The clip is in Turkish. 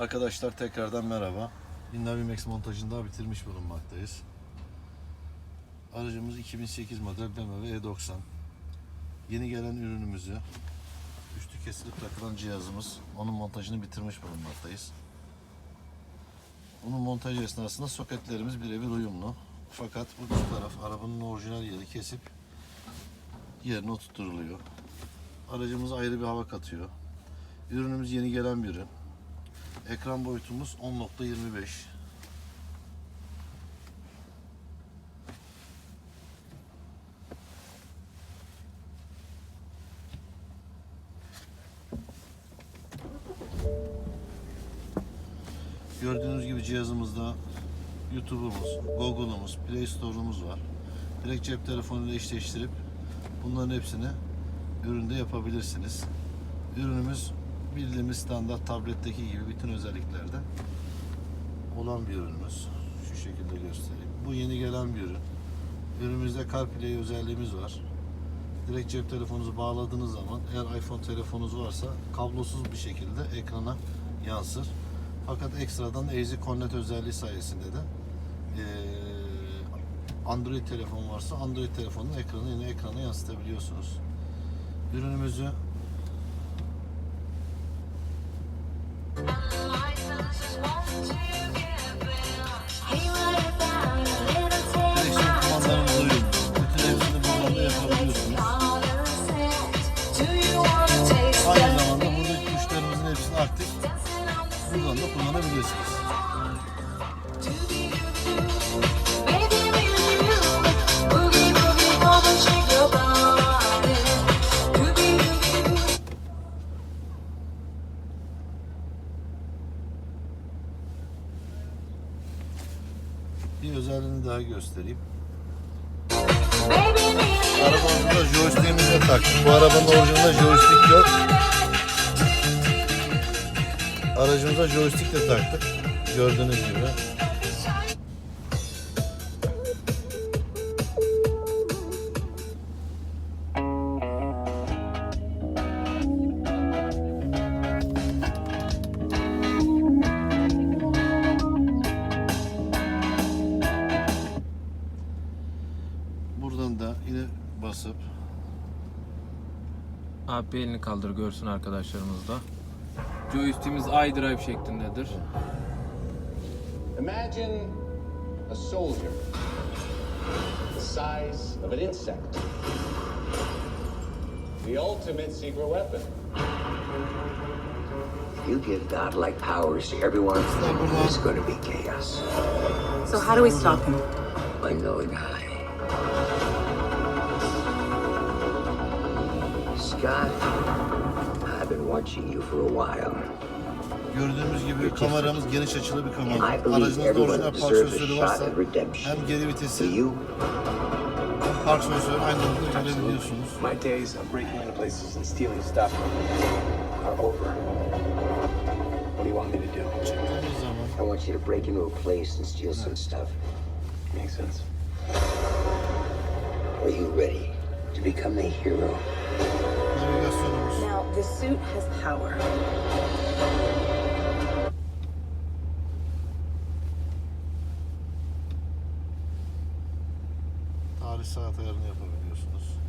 Arkadaşlar tekrardan merhaba. Hyundai Max montajını daha bitirmiş bulunmaktayız. Aracımız 2008 model BMW E90. Yeni gelen ürünümüzü üstü kesilip takılan cihazımız onun montajını bitirmiş bulunmaktayız. Bunun montaj esnasında soketlerimiz birebir uyumlu. Fakat bu üst taraf arabanın orijinal yeri kesip yerine oturtuluyor. Aracımız ayrı bir hava katıyor. Ürünümüz yeni gelen bir ürün. Ekran boyutumuz 10.25. Gördüğünüz gibi cihazımızda YouTube'umuz, Google'umuz, Play Store'umuz var. Direkt cep telefonuyla eşleştirip bunların hepsini üründe yapabilirsiniz. Ürünümüz bildiğimiz standart tabletteki gibi bütün özelliklerde olan bir ürünümüz. Şu şekilde göstereyim. Bu yeni gelen bir ürün. Ürünümüzde CarPlay özelliğimiz var. Direkt cep telefonunuzu bağladığınız zaman eğer iPhone telefonunuz varsa kablosuz bir şekilde ekrana yansır. Fakat ekstradan Easy Connect özelliği sayesinde de Android telefon varsa Android telefonun ekranı yine ekrana yansıtabiliyorsunuz. Ürünümüzü kullanabilirsiniz. Bir özelliğini daha göstereyim. Arabamızda joystick'imizi de taktık. Bu arabanın orijinalinde joystick yok. Aracımıza joystick de taktık. Gördüğünüz gibi. Buradan da yine basıp Abi elini kaldır görsün arkadaşlarımız da. Joystick'imiz iDrive şeklindedir. Imagine a soldier the size of an insect. The ultimate secret weapon. You give godlike powers to everyone, there's going to be chaos. So how do we stop him? By knowing I. Scott, I've been watching you for a while. gördüğümüz gibi kameramız geniş açılı bir kamera. Aracınızda orijinal park a sensörü varsa hem geri vitesi hem park sensörü aynı anda görebiliyorsunuz. My days of breaking into places and stealing stuff are over. What do you want me to do? Çıktığımız zaman I want you to break into a place and steal some stuff. Makes sense. Are you ready to become the hero? The suit has power. Tarih saat ayarını yapabiliyorsunuz.